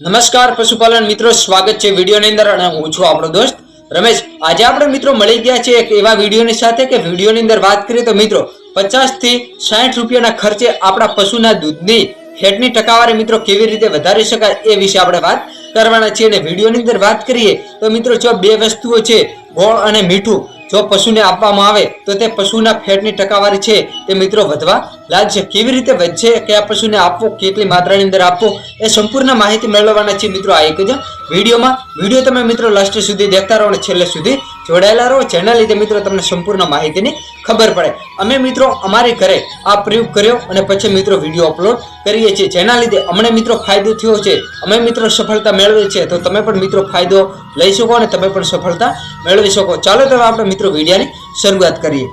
નમસ્કાર પશુપાલન મિત્રો, સ્વાગત છે વિડીયોની અંદર અને હું છું આપણો દોસ્ત રમેશ. આજે આપણે મિત્રો મળી ગયા છે એક એવા વિડીયોની સાથે કે વિડીયોની અંદર વાત કરીએ તો મિત્રો, પચાસથી સાઠ રૂપિયાના ખર્ચે આપણા પશુના દૂધની ફેટની ટકાવારી મિત્રો કેવી રીતે વધારી શકાય એ વિશે આપણે વાત કરવાના છીએ અને વિડીયોની અંદર વાત કરીએ તો મિત્રો, જો બે વસ્તુઓ છે, ગોળ અને મીઠું. જો પશુને આપવામાં આવે તો તે પશુના ફેટની ટકાવારી છે. તે મિત્રો વધવા લાગશે કેવી રીતે વધશે કયા પશુને આપવો? કેટલી માત્રાની અંદર આપવો? એ સંપૂર્ણ માહિતી મેળવવાના છે મિત્રો આ એક જ વિડીયોમાં. વીડિયો તમે મિત્રો લાસ્ટ સુધી દેખતા રહો અને છેલ્લે સુધી જોડાયેલા રહો. જેના લીધે મિત્રો તમને સંપૂર્ણ માહિતીની ખબર પડે. અમે મિત્રો અમારી ઘરે આ પ્રયોગ કર્યો અને પછી મિત્રો વીડિયો અપલોડ કરીએ છીએ. જેના લીધે અમને મિત્રો ફાયદો થયો છે. અમે મિત્રો સફળતા મેળવી છે. તો તમે પણ મિત્રો ફાયદો લઈ શકો અને તમે પણ સફળતા મેળવી શકો. ચાલો તો આપણે મિત્રો વિડીયાની શરૂઆત કરીએ.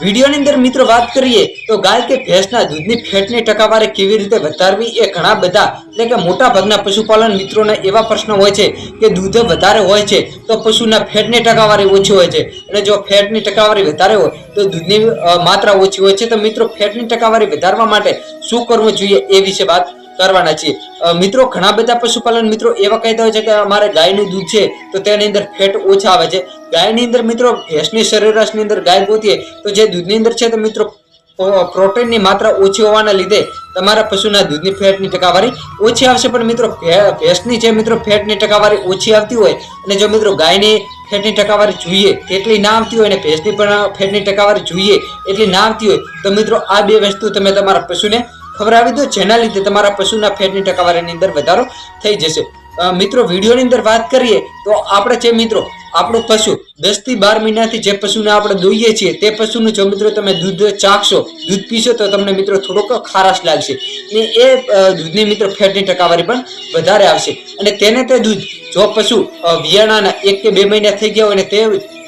વિડીયોની અંદર મિત્રો વાત કરીએ તો ગાય કે ભેંસના દૂધની ફેટની ટકાવારી કેવી રીતે વધારવી એ ઘણા બધા એટલે કે મોટા ભાગના પશુપાલન મિત્રોને એવા પ્રશ્નો હોય છે કે દૂધ વધારે હોય છે તો પશુના ફેટની ટકાવારી ઓછી હોય છે. અને જો ફેટની ટકાવારી વધારે હોય તો દૂધની માત્રા ઓછી હોય છે. તો મિત્રો ફેટની ટકાવારી વધારવા માટે શું કરવું જોઈએ એ વિશે વાત કરવાના છીએ. મિત્રો, ઘણા બધા પશુપાલન મિત્રો એવા કહેતા હોય છે કે અમારે ગાયનું દૂધ છે, તો તેની અંદર ફેટ ઓછા આવે છે. ગાયની અંદર મિત્રો, ભેંસની સરેરાશની અંદર ગાય ગોતીએ, તો જે દૂધની અંદર છે તો મિત્રો પ્રોટીનની માત્રા ઓછી હોવાના લીધે તમારા પશુના દૂધની ફેટની ટકાવારી ઓછી આવશે. પણ મિત્રો ભેંસની જે મિત્રો ફેટની ટકાવારી ઓછી આવતી હોય અને જો મિત્રો ગાયની ફેટની ટકાવારી જોઈએ તેટલી ના આવતી હોય અને ભેંસની પણ ફેટની ટકાવારી જોઈએ એટલી ના આવતી હોય, તો મિત્રો આ બે વસ્તુ તમે તમારા પશુને ખવડાવી દો જેના લીધે તમારા પશુના ફેટની ટકાવારીની અંદર વધારો થઈ જશે. મિત્રો, વિડીયોની અંદર વાત કરીએ તો આપણે જે મિત્રો, આપણું પશુ દસથી બાર મહિનાથી જે પશુને આપણે દોઈએ છીએ, તે પશુનું જો મિત્રો તમે દૂધ ચાખશો, દૂધ પીશો તો તમને મિત્રો થોડોક ખારાશ લાગશે. ને એ દૂધની મિત્રો ફેટની ટકાવારી પણ વધારે આવશે. અને તેને તે દૂધ, જો પશુ વિયાણાના એક કે બે મહિના થઈ ગયા હોય ને તે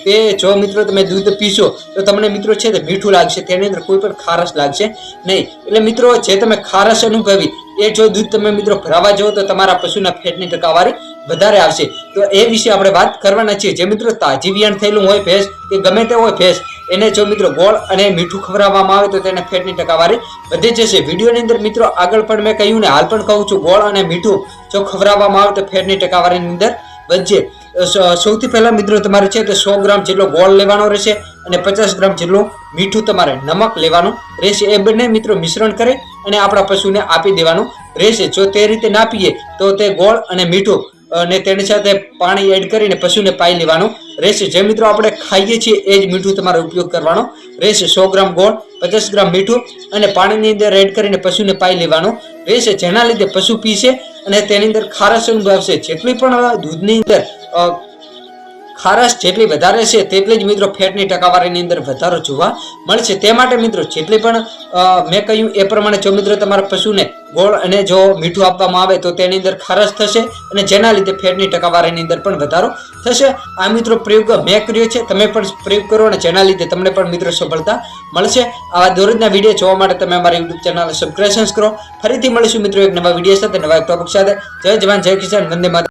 તે જો મિત્રો તમે દૂધ પીશો, તો તમને મિત્રો છે તે મીઠું લાગશે, તેની અંદર કોઈ પણ ખારસ લાગશે નહીં. એટલે મિત્રો, જે તમે ખારસ અનુભવી, એ જો દૂધ તમે મિત્રો ભરાવા જાઓ, તો તમારા પશુના ફેટની ટકાવારી વધારે આવશે. તો એ વિશે આપણે વાત કરવાના છીએ. જે મિત્રો તાજી વિયાણ થયેલું હોય ભેંસ, કે ગમે તે હોય ભેંસ, એને જો મિત્રો ગોળ અને મીઠું ખવડાવવામાં આવે, તો તેને ફેટની ટકાવારી વધી જશે. વિડીયોની અંદર મિત્રો આગળ પણ મેં કહ્યું ને, હાલ પણ કહું છું, ગોળ અને મીઠું જો ખવડાવવામાં આવે, તો ફેટની ટકાવારીની અંદર વધશે. સૌથી પહેલાં મિત્રો તમારે છે તે સો ગ્રામ જેટલો ગોળ લેવાનો રહેશે અને પચાસ ગ્રામ જેટલું મીઠું તમારે નમક લેવાનું રહેશે. એ બંને મિત્રો મિશ્રણ કરે અને આપણા પશુને આપી દેવાનું રહેશે. જો તે રીતે ના પીએ તો તે ગોળ અને મીઠું, અને તેની સાથે પાણી એડ કરીને પશુને પાઈ લેવાનું રહેશે. જે મિત્રો આપણે ખાઈએ છીએ એ જ મીઠું તમારે ઉપયોગ કરવાનો રહેશે. સો ગ્રામ ગોળ, પચાસ ગ્રામ મીઠું અને પાણીની અંદર એડ કરીને પશુને પાઈ લેવાનું રહેશે. જેના લીધે પશુ પીશે અને તેની અંદર ખારસ અનુભવશે જેટલી પણ દૂધની અંદર ખારસ જેટલી વધારે છે તેટલી જ મિત્રો ફેટની ટકાવારીની અંદર વધારો જોવા મળશે. તે માટે મિત્રો જેટલી પણ મેં કહ્યું એ પ્રમાણે જો મિત્રો તમારા પશુને ગોળ અને જો મીઠું આપવામાં આવે તો તેની અંદર ખારસ થશે અને જેના લીધે ફેટની ટકાવારીની અંદર પણ વધારો થશે. આ મિત્રો પ્રયોગ મેં કર્યો છે. તમે પણ પ્રયોગ કરો અને જેના લીધે તમને પણ મિત્રો સફળતા મળશે. આવા દરરોજના વીડિયો જોવા માટે તમે અમારી યુટ્યુબ ચેનલ સબસ્ક્રાઇબ કરો. ફરીથી મળીશું મિત્રો એક નવા વીડિયો સાથે. નવા ટોપિક સાથે. જય જવાન, જય કિસાન. વંદે માતરમ